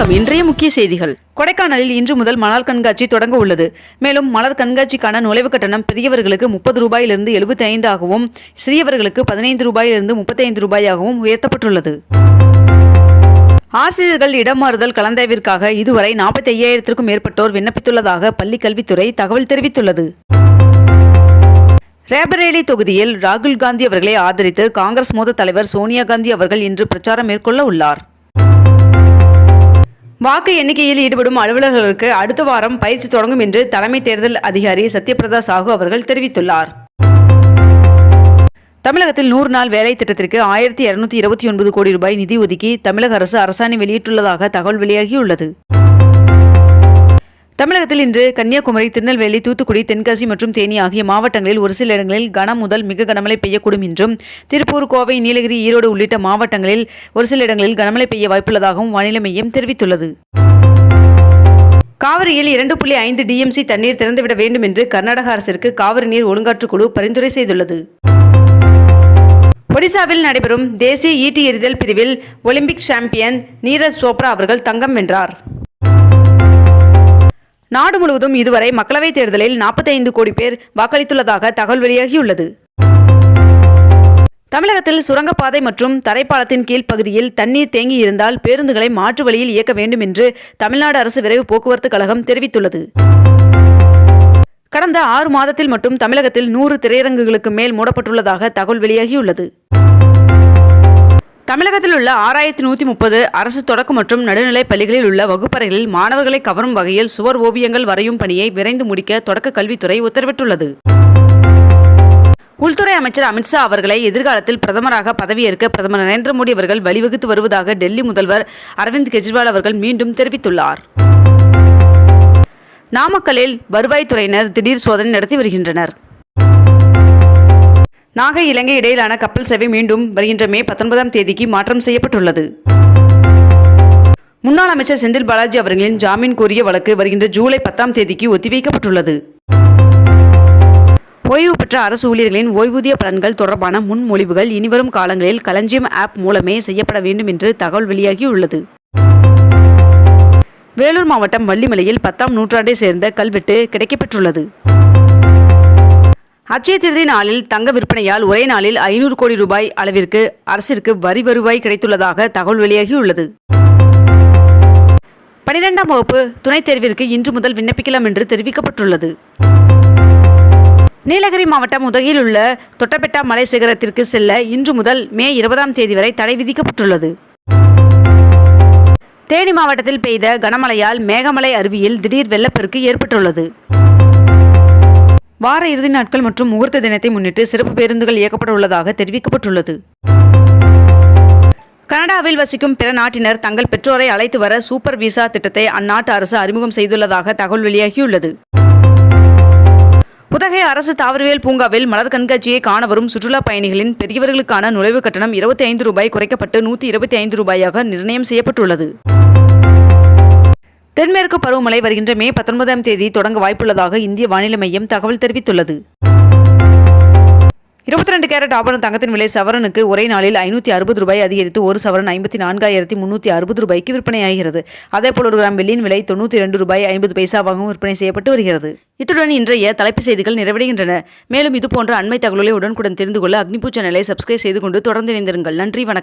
வணக்கம். இன்றைய முக்கிய செய்திகள். கொடைக்கானலில் இன்று முதல் மலர் கண்காட்சி தொடங்க உள்ளது. மேலும் மலர் கண்காட்சிக்கான நுழைவு கட்டணம் பெரியவர்களுக்கு முப்பது ரூபாயிலிருந்து எழுபத்தி ஐந்தாகவும் சிறியவர்களுக்கு பதினைந்து ரூபாயிலிருந்து முப்பத்தைந்து ரூபாயாகவும் உயர்த்தப்பட்டுள்ளது. ஆசிரியர்கள் இடமாறுதல் கலந்தாய்விற்காக இதுவரை நாற்பத்தி ஐயாயிரத்திற்கும் மேற்பட்டோர் விண்ணப்பித்துள்ளதாக பள்ளிக் கல்வித்துறை தகவல் தெரிவித்துள்ளது. ரேபரேலி தொகுதியில் ராகுல் காந்தி அவர்களை ஆதரித்து காங்கிரஸ் மூத்த தலைவர் சோனியா காந்தி அவர்கள் இன்று பிரச்சாரம் மேற்கொள்ள உள்ளார். வாக்கு எண்ணிக்கையில் ஈடுபடும் அலுவலர்களுக்கு அடுத்த வாரம் பயிற்சி தொடங்கும் என்று தலைமை தேர்தல் அதிகாரி சத்யபிரதா சாஹூ அவர்கள் தெரிவித்துள்ளார். தமிழகத்தில் நூறு நாள் வேலை திட்டத்திற்கு ஆயிரத்தி இருநூத்தி இருபத்தி ஒன்பது கோடி ரூபாய் நிதி ஒதுக்கி தமிழக அரசு அரசாணை வெளியிட்டுள்ளதாக தகவல் வெளியாகியுள்ளது. தமிழகத்தில் இன்று கன்னியாகுமரி திருநெல்வேலி தூத்துக்குடி தென்காசி மற்றும் தேனி ஆகிய மாவட்டங்களில் ஒரு சில இடங்களில் கனம் முதல் மிக கனமழை பெய்யக்கூடும் என்றும் திருப்பூர் கோவை நீலகிரி ஈரோடு உள்ளிட்ட மாவட்டங்களில் ஒரு சில இடங்களில் கனமழை பெய்ய வாய்ப்புள்ளதாகவும் வானிலை மையம் தெரிவித்துள்ளது. காவிரியில் இரண்டு புள்ளி ஐந்து டிஎம்சி தண்ணீர் திறந்துவிட வேண்டும் என்று கர்நாடக அரசிற்கு காவிரி நீர் ஒழுங்காற்றுக் குழு பரிந்துரை செய்துள்ளது. ஒடிசாவில் நடைபெறும் தேசிய ஈட்டி எறிதல் பிரிவில் ஒலிம்பிக் சாம்பியன் நீரஜ் சோப்ரா அவர்கள் தங்கம் வென்றார். நாடு முழுவதும் இதுவரை மக்களவைத் தேர்தலில் 45 கோடி பேர் வாக்களித்துள்ளதாக தகவல் வெளியாகியுள்ளது. தமிழகத்தில் சுரங்கப்பாதை மற்றும் தரைப்பாலத்தின் கீழ் பகுதியில் தண்ணீர் தேங்கி இருந்தால் பேருந்துகளை மாற்று வழியில் இயக்க வேண்டும் என்று தமிழ்நாடு அரசு விரைவு போக்குவரத்து கழகம் தெரிவித்துள்ளது. கடந்த ஆறு மாதத்தில் மட்டும் தமிழகத்தில் நூறு திரையரங்குகளுக்கு மேல் மூடப்பட்டுள்ளதாக தகவல் வெளியாகியுள்ளது. தமிழகத்தில் உள்ள ஆறாயிரத்தி நூற்றி முப்பது அரசு தொடக்க மற்றும் நடுநிலைப் பள்ளிகளில் உள்ள வகுப்பறைகளில் மாணவர்களை கவரும் வகையில் சுவர் ஓவியங்கள் வரையும் பணியை விரைந்து முடிக்க தொடக்க கல்வித்துறை உத்தரவிட்டுள்ளது. உள்துறை அமைச்சர் அமித்ஷா அவர்களை எதிர்காலத்தில் பிரதமராக பதவியேற்க பிரதமர் நரேந்திர மோடி அவர்கள் வழிவகுத்து வருவதாக டெல்லி முதல்வர் அரவிந்த் கெஜ்ரிவால் அவர்கள் மீண்டும் தெரிவித்துள்ளார். நாமக்கல்லில் வருவாய்த்துறையினர் திடீர் சோதனை நடத்தி வருகின்றனர். நாகை இலங்கை இடையிலான கப்பல் சேவை மீண்டும் வருகின்ற மே பத்தொன்பதாம் தேதிக்கு மாற்றம் செய்யப்பட்டுள்ளது. முன்னாள் அமைச்சர் செந்தில் பாலாஜி அவர்களின் ஜாமீன் கோரிய வழக்கு வருகின்ற ஜூலை பத்தாம் தேதிக்கு ஒத்திவைக்கப்பட்டுள்ளது. ஓய்வு பெற்ற அரசு ஊழியர்களின் ஓய்வூதிய பலன்கள் தொடர்பான முன்மொழிவுகள் இனிவரும் காலங்களில் களஞ்சியம் ஆப் மூலமே செய்யப்பட வேண்டும் என்று தகவல் வெளியாகியுள்ளது. வேலூர் மாவட்டம் வள்ளிமலையில் பத்தாம் நூற்றாண்டை சேர்ந்த கல்வெட்டு கிடைக்கப்பெற்றுள்ளது. அச்சய திருதி நாளில் தங்க விற்பனையால் ஒரே நாளில் ஐநூறு கோடி ரூபாய் அளவிற்கு அரசிற்கு வரி வருவாய் கிடைத்துள்ளதாக தகவல் வெளியாகியுள்ளது. பனிரெண்டாம் வகுப்பு துணைத் தேர்விற்கு இன்று முதல் விண்ணப்பிக்கலாம் என்று தெரிவிக்கப்பட்டுள்ளது. நீலகிரி மாவட்டம் உதகையில் உள்ள தொட்டபெட்டா மலை சிகரத்திற்கு செல்ல இன்று முதல் மே இருபதாம் தேதி வரை தடை விதிக்கப்பட்டுள்ளது. தேனி மாவட்டத்தில் பெய்த கனமழையால் மேகமலை அருவியில் திடீர் வெள்ளப்பெருக்கு ஏற்பட்டுள்ளது. வார இறுதி நாட்கள் மற்றும் முகூர்த்த தினத்தை முன்னிட்டு சிறப்பு பேருந்துகள் இயக்கப்பட உள்ளதாக தெரிவிக்கப்பட்டுள்ளது. கனடாவில் வசிக்கும் பிற நாட்டினர் தங்கள் பெற்றோரை அழைத்து வர சூப்பர் விசா திட்டத்தை அந்நாட்டு அரசு அறிமுகம் செய்துள்ளதாக தகவல் வெளியாகியுள்ளது. உதகை அரசு தாவரவியல் பூங்காவில் மலர் கண்காட்சியை காண வரும் சுற்றுலா பயணிகளின் பெரியவர்களுக்கான நுழைவு கட்டணம் இருபத்தி ஐந்து ரூபாய் குறைக்கப்பட்டு நூற்றி இருபத்தி ஐந்து ரூபாயாக நிர்ணயம் செய்யப்பட்டுள்ளது. தென்மேற்கு பருவமழை வருகின்ற மே பத்தொன்பதாம் தேதி தொடங்க வாய்ப்புள்ளதாக இந்திய வானிலை மையம் தகவல் தெரிவித்துள்ளது. இருபத்தி ரெண்டு கேரட் ஆபரண தங்கத்தின் விலை சவரனுக்கு ஒரே நாளில் ஐநூற்றி அறுபது ரூபாய் அதிகரித்து ஒரு சவரன் ஐம்பத்தி நான்காயிரத்தி முன்னூற்றி அறுபது ரூபாய்க்கு விற்பனையாகிறது. அதேபோல் ஒரு கிராம் வெள்ளியின் விலை தொண்ணூற்றி ரெண்டு ரூபாய் ஐம்பது பைசாவாகவும் விற்பனை செய்யப்பட்டு வருகிறது. இத்துடன் இன்றைய தலைப்பு செய்திகள் நிறைவடைகின்றன. மேலும் இதுபோன்ற அண்மை தகவலை உடனுக்குடன் தெரிந்து கொள்ள அக்னிபூ சேனலை சப்ஸ்கிரைப் செய்து கொண்டு தொடர்ந்து இணைந்திருங்கள். நன்றி வணக்கம்.